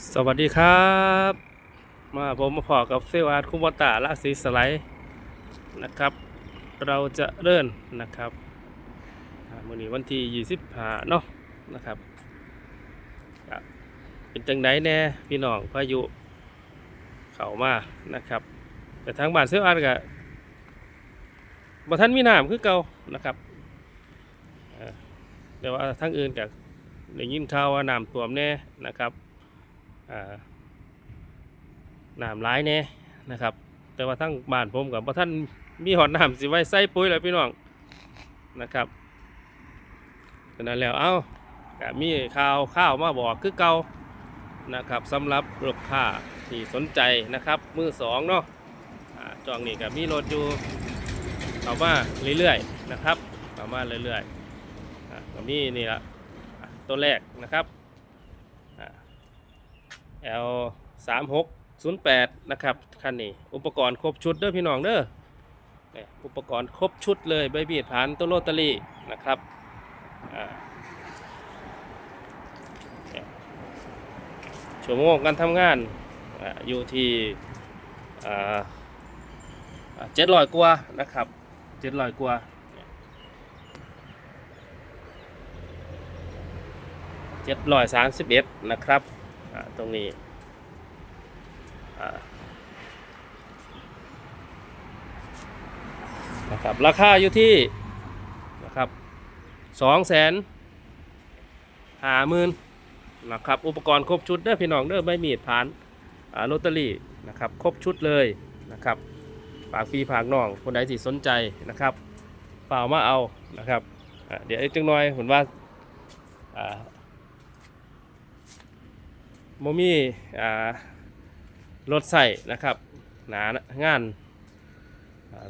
สวัสดีครับ มาผมมาพอกับเฟลอาร์คุมวตาละสีสไลด์นะครับ เราจะเริ่มนะครับอ่ามื่อนี้วันที่25เนาะนะครับ เป็นจังไดแน่พี่น้องพายุเข้ามานะครับ แต่ทางบ้านเซลอาร์ก็บ่ทันมีน้ำคือเก่านะครับแต่ว่าทางอื่นก็ได้ยินข่าวว่าน้ำท่วมแน่นะครับ น้ำร้ายแน่นะครับ แต่ว่าทั้งบ้านผมกับท่านมีหอดน้ำสิไว้ใส่ปุ๋ยแล้วพี่น้องนะครับฉะนั้นแล้วเอ้ามีข่าวข้าวมาบอกคือเก่านะครับสำหรับลูกค้าที่สนใจนะครับ มือสองเนาะจองนี่ก็มีรถอยู่เข้ามาเรื่อยๆนะครับเข้ามาเรื่อยๆก็มีนี่ละตัวแรกนะครับ L 3 6 0 8นะครับคันนี้อุปกรณ์ครบชุดเด้อพี่น้องเด้ออุปกรณ์ครบชุดเลยใบบีดผ่านตัวโรตารี่นะครับอ่าเนี่ยชั่วโมงการทำงานออยู่ที่เจ็ดร้อยกว่านะครับเจ็ดร้อยกว่าเจ็ดร้อยสามสิบเอ็ดนะครับ ตรงนี้นะครับราคาอยู่ที่นะครับสองแสนหาหมื่นนะครับอุปกรณ์ครบชุดเด้อพี่น้องเด้อใบมีดผ่านอ่าลอตเตอรี่นะครับครบชุดเลยนะครับฝากฟรีฝากน้องคนใดที่สนใจนะครับเปล่ามาเอานะครับเดี๋ยวอีกจังหน่อยผมว่า โมมีอ่ารถใส่นะครับ หนางาน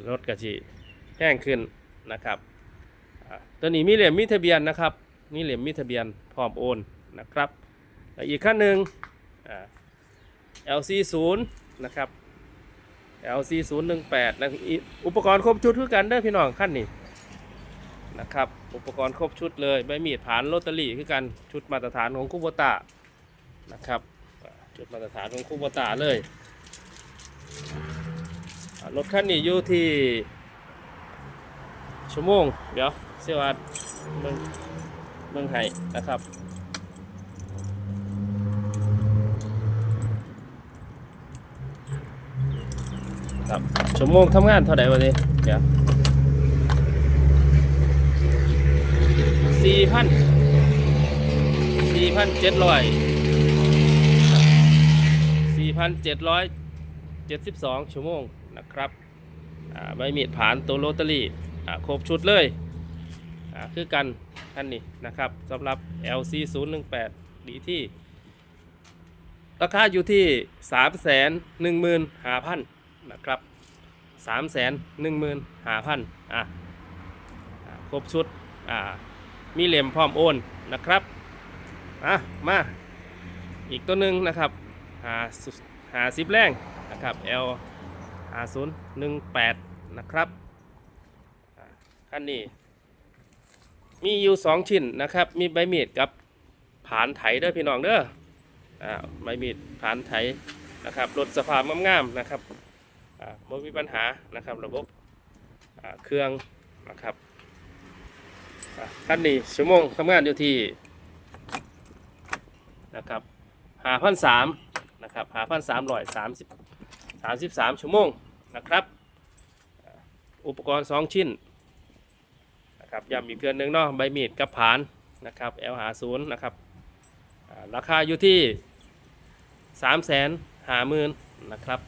รถกระชีแห้งขึ้นนะครับตัวนี้มีเหลี่ยมมีทะเบียนนะครับ มีเหลี่ยมมีทะเบียนพร้อมโอนนะครับ อีกขั้นหนึ่ง LC 0นะครับ LC 0 1 8นะอุปกรณ์ครบชุดคือกันเด้อพี่น้องขั้นนี้นะครับ อุปกรณ์ครบชุดเลยใบมีดผานลอตเตอรี่คือกันชุดมาตรฐานของคุโบตา นะครับ จุดมาตรฐานของคูโบตาเลยรถคันนี้อยู่ที่ ชั่วโมง เดี๋ยวเสียวัดเมืองเมืองไทยนะครับครับชั่วโมงทำงานเท่าไหร่วันนี้เดี๋ยวสี่พันสี่พันเจ็ดร้อย 4,772 ชั่วโมงนะครับอ่าใบมีดผ่านตัวโรตารี่ครบชุดเลยคือกันท่านนี้นะครับสำหรับ LC 0 1 8ดีที่ ราคาอยู่ที่ 315,000 นะครับ 315,000 อะอ่าครบชุดอ่ามีเหลี่ยมพร้อมโอนนะครับ อะ มา อีกตัวหนึ่งนะครับ หาหาสิบแรงนะครับ L หาศูนย์หนึ่งแปดนะครับคันนี้ มีอยู่สองชิ้นนะครับ มีใบมีดกับผานไถเด้อพี่น้องเด้ออ่าใบมีดผานไถนะครับรถสภาพงามๆนะครับอ่าไม่มีปัญหานะครับ ระบบอ่าเครื่องนะครับอ่าคันนี้ชั่วโมงทำงานอยู่ที่นะครับหาพันสาม นะครับหาพันสามร้อยสามสิบสามสิบสามชั่วโมงนะครับอุปกรณ์สองชิ้นนะครับย้ำอีกเทือนหนึ่งเนาะใบมีดกับผานนะครับ L หาศูนย์นะครับราคาอยู่ที่สามแสนหาหมื่นนะครับ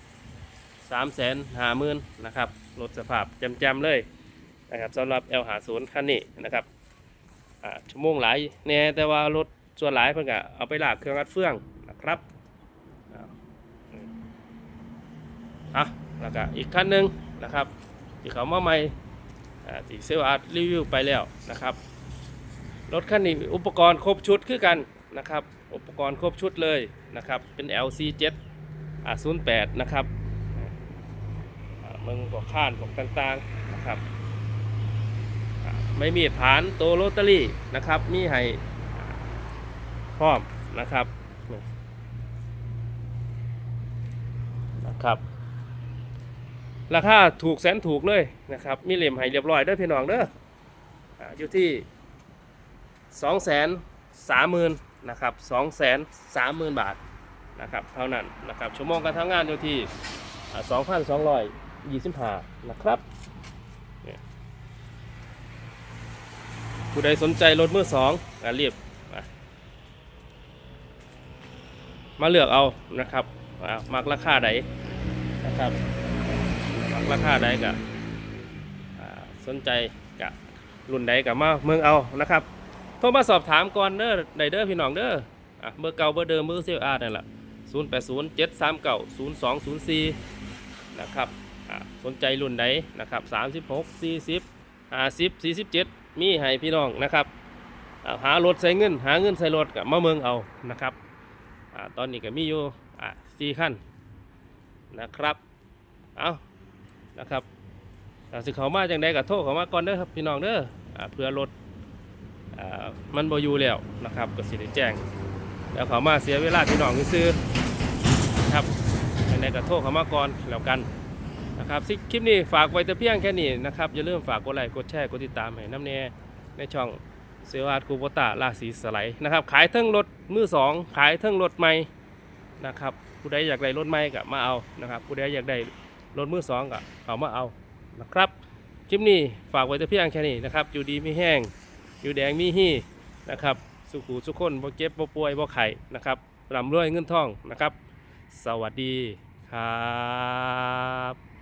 สามแสนหาหมื่นนะครับรถสภาพจมๆเลยนะครับสำหรับ L หาศูนย์คันนี้นะครับชั่วโมงหลายแน่แต่ว่ารถส่วนหลายเพิ่นก็เอาไปลากเครื่องอัดเฟืองนะครับ อะแล้วก็อีกขั้นหนึ่งนะครับที่เขามาใหม่ที่เซลล์อาร์ตรีวิวไปแล้วนะครับรถคันนี้อุปกรณ์ครบชุดคือกันนะครับ อุปกรณ์ครบชุดเลยนะครับ เป็น LC7 อ่า08 นะครับมึงบอกข้านบอกต่างๆนะครับไม่มีดผานโตโรตารี่นะครับ มีให้พร้อมนะครับนะครับ ราคาถูกแสนถูกเลยนะครับ มีเหลี่ยมให้เรียบร้อยด้อพี่น้องเด้ออยู่ที่สองแสนสามหมื่นนะครับสองแสนสามหมื่นบาทนะครับเท่านั้นนะครับชั่วโมงการทำงานอยู่ที่สองพันสองร้อยยี่สิบห้านะครับผู้ใดสนใจรถมือสองอะรีบมามาเลือกเอานะครับามักราคาใดนะครับ ราคาใดกับสนใจกับรุ่นใดกับมาเมืองเอานะครับโทรมาสอบถามก่อนเด้อไดเด้อพี่น้องเด้ออะเบอร์เก่าเบอร์เดิมเบอร์เซลอาร์นั่นแหละ0 8 0 7 3 9 0 2 0 4นะครับอะสนใจรุ่นใดนะครับ36 40 50 47 มีให้พี่น้องนะครับหารถใส่เงิน หาเงินใส่รถกับมาเมืองเอานะครับอตอนนี้ก็มีอยู่สี่ขั้นนะครับ เอา นะครับสิเขามาจังใดกับโทษเขามาก่อนเด้อครับพี่น้องเด้อเพื่อรถมันบอยู่แล้วนะครับก็สิได้แจ้งแล้วเขามาเสียเวลาพี่น้องซื้อนะครับจังใดกับโทษเขามาก่อนแล้วกันนะครับสิคลิปนี้ฝากไว้แต่เพียงแค่นี้นะครับอย่าลืมฝากกดไลค์กดแชร์กดติดตามให้น้ำแน่ในช่องเซลอาร์คูโบตาราศีสไลด์นะครับขายทั้งรถมือสองขายทั้งรถใหม่นะครับผู้ใดอยากได้รถใหม่ก็มาเอานะครับผู้ใดอยากได้ รถมือสองก็เอามาเอานะครับคลิปนี้ฝากไว้แต่เพียงแค่นี้นะครับอยู่ดีไม่แห้ง อยู่แดงมีหี่นะครับ สุขูสุขคนบ่เจ็บบ่ป่วยบ่ไข่นะครับร่ำรวยเงินทองนะครับ สวัสดีครับ